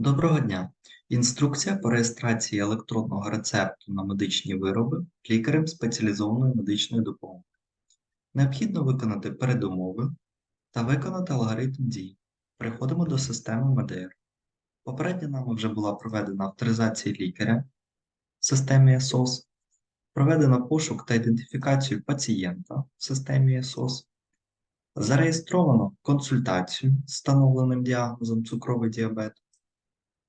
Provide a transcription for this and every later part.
Доброго дня! Інструкція по реєстрації електронного рецепту на медичні вироби лікарем спеціалізованої медичної допомоги. Необхідно виконати передумови та виконати алгоритм дій. Переходимо до системи МДР. Попередньо нами вже була проведена авторизація лікаря в системі ESOS, проведено пошук та ідентифікацію пацієнта в системі ESOS, зареєстровано консультацію з встановленим діагнозом цукровий діабет.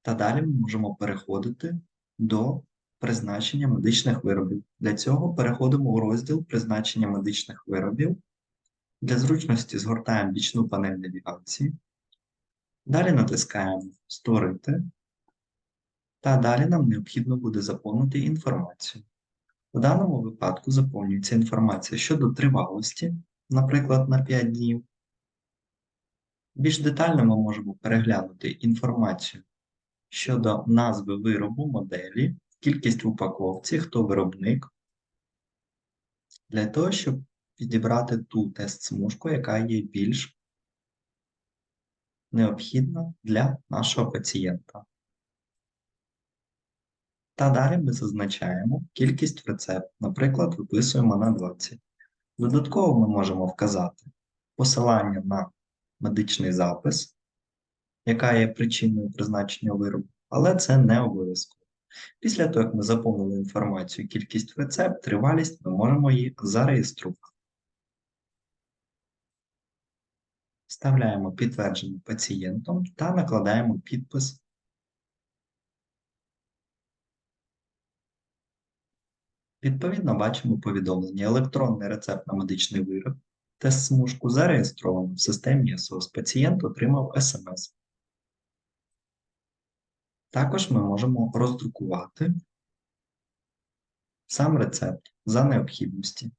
Та далі ми можемо переходити до призначення медичних виробів. Для цього переходимо у розділ призначення медичних виробів. Для зручності згортаємо бічну панель навігації. Далі натискаємо Створити. Та далі нам необхідно буде заповнити інформацію. У даному випадку заповнюється інформація щодо тривалості, наприклад, на 5 днів. Більш детально ми можемо переглянути інформацію щодо назви виробу моделі, кількість в упаковці, хто виробник, для того, щоб підібрати ту тест-смужку, яка є більш необхідна для нашого пацієнта. Та далі ми зазначаємо кількість в рецепт, наприклад, виписуємо на 20. Додатково ми можемо вказати посилання на медичний запис, яка є причиною призначення виробу, але це не обов'язково. Після того, як ми заповнили інформацію, кількість рецепт, тривалість, ми можемо її зареєструвати. Вставляємо підтвердження пацієнтом та накладаємо підпис. Відповідно, бачимо повідомлення електронний рецепт на медичний вироб. Тест-смужку зареєстровано в системі СОС. Пацієнт отримав СМС. Також ми можемо роздрукувати сам рецепт за необхідності.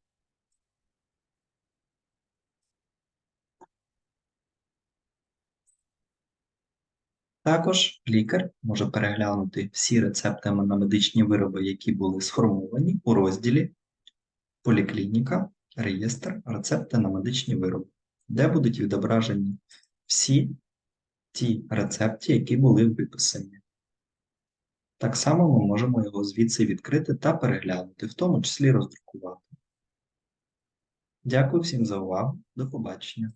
Також лікар може переглянути всі рецепти на медичні вироби, які були сформовані у розділі Поліклініка, реєстр, рецепти на медичні вироби, де будуть відображені всі ті рецепти, які були виписані. Так само ми можемо його звідси відкрити та переглянути, в тому числі роздрукувати. Дякую всім за увагу. До побачення.